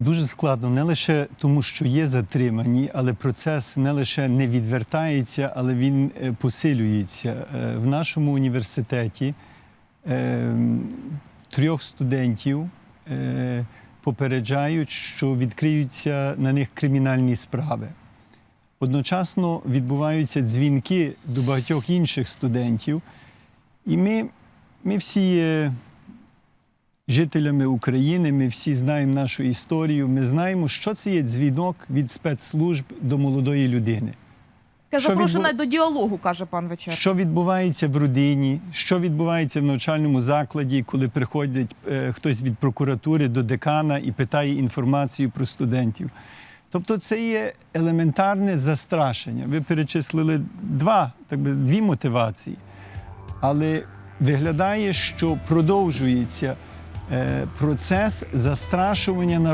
Дуже складно, не лише тому, що є затримані, але процес не лише не відвертається, але він е, посилюється. Е, В нашому університеті е, трьох студентів попереджають, що відкриються на них кримінальні справи. Одночасно відбуваються дзвінки до багатьох інших студентів, і ми, ми всі жителями України, ми всі знаємо нашу історію. Ми знаємо, що це є дзвінок від спецслужб до молодої людини. Я запрошена відбу- до діалогу, каже пан Вечер. Що відбувається в родині, що відбувається в навчальному закладі, коли приходить е, хтось від прокуратури до декана і питає інформацію про студентів. Тобто це є елементарне застрашення. Ви перечислили два, так би, дві мотивації. Але виглядає, що продовжується процес застрашування народу.